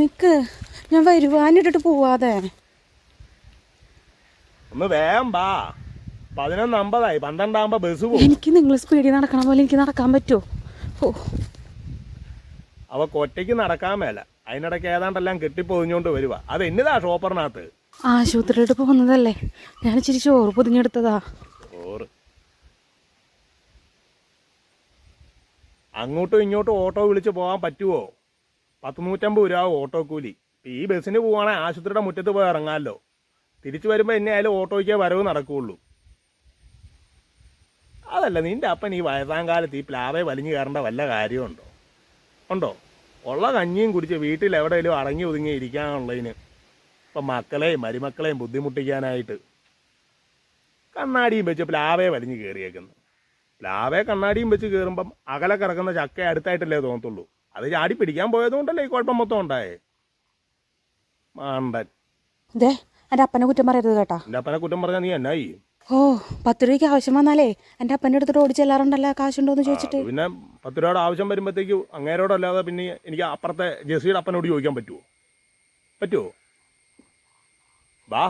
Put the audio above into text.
നിക്ക്. ഞാൻ വരുവാനിട്ടിട്ട് പോവാതെ. ഒന്ന് വേഗം വാ. പതിനൊന്ന് അമ്പതായി. പന്ത്രണ്ടാകുമ്പോ ബസ് പോകും. എനിക്ക് നിങ്ങൾ സ്പീഡിൽ നടക്കണ പോലെ എനിക്ക് നടക്കാൻ പറ്റുമോ അവ അവക്ക് ഒറ്റയ്ക്ക് നടക്കാൻ മേല. അതിനിടയ്ക്ക് ഏതാണ്ടെല്ലാം കെട്ടിപ്പൊതിഞ്ഞോണ്ട് വരുക അത് എന്നതാ ഷോപ്പറിനകത്ത്? ആശുപത്രിയിലോട്ട് പോകുന്നതല്ലേ? ഞാൻ ഇച്ചിരി ചോറ് പൊതിഞ്ഞെടുത്തതാ. ചോറ്. അങ്ങോട്ടും ഇങ്ങോട്ടും ഓട്ടോ വിളിച്ച് പോകാൻ പറ്റുമോ പത്ത് നൂറ്റമ്പത് രൂപ ഓട്ടോ കൂലി ഈ ബസ്സിന് പോവാണെങ്കിൽ ആശുപത്രിയുടെ മുറ്റത്ത് പോയി ഇറങ്ങാമല്ലോ തിരിച്ചു വരുമ്പോൾ എന്നെ ആയാലും ഓട്ടോയ്ക്കേ വരവ് നടക്കുകയുള്ളൂ അതല്ല നിന്റെ അപ്പൻ ഈ വയസ്സാം കാലത്ത് ഈ പ്ലാവെ വലിഞ്ഞു കയറേണ്ട വല്ല കാര്യമുണ്ടോ ഉണ്ടോ? ഉള്ള കഞ്ഞിയും കുടിച്ച് വീട്ടിൽ എവിടെയെങ്കിലും അടങ്ങി ഒതുങ്ങി ഇരിക്കാനുള്ളതിന് ഇപ്പം മക്കളെയും മരുമക്കളെയും ബുദ്ധിമുട്ടിക്കാനായിട്ട് കണ്ണാടിയും വെച്ച് പ്ലാവേ വലിഞ്ഞു കയറിയേക്കുന്നു. പ്ലാവേ കണ്ണാടിയും വെച്ച് കയറുമ്പം അകലെ കിടക്കുന്ന ചക്ക അടുത്തായിട്ടല്ലേ തോന്നത്തുള്ളൂ. അത് ചാടി പിടിക്കാൻ പോയതുകൊണ്ടല്ലേ ഈ കുഴപ്പം മൊത്തം ഉണ്ടായേ? മാണ്ടൻ. ദേ എന്റെ അപ്പനെ കുറ്റം പറയരുത് കേട്ടാ. എന്റെ അപ്പനെ കുറ്റം പറഞ്ഞാൽ നീ എന്നാ ചെയ്യും? ഓ പത്ത് രൂപയ്ക്ക് ആവശ്യം വന്നാലേ എന്റെ അപ്പന്റെ അടുത്തോട്ട് ഓടി ചെല്ലാറുണ്ടല്ലോ കാശുണ്ടോ എന്ന് ചോദിച്ചിട്ട്. പിന്നെ പത്ത് രൂപയുടെ ആവശ്യം വരുമ്പോഴത്തേക്ക് അങ്ങേരോടല്ലാതെ പിന്നെ എനിക്ക് അപ്പുറത്തെ ജെസിയുടെ അപ്പനോട് ചോദിക്കാൻ പറ്റുമോ പറ്റുമോ വാ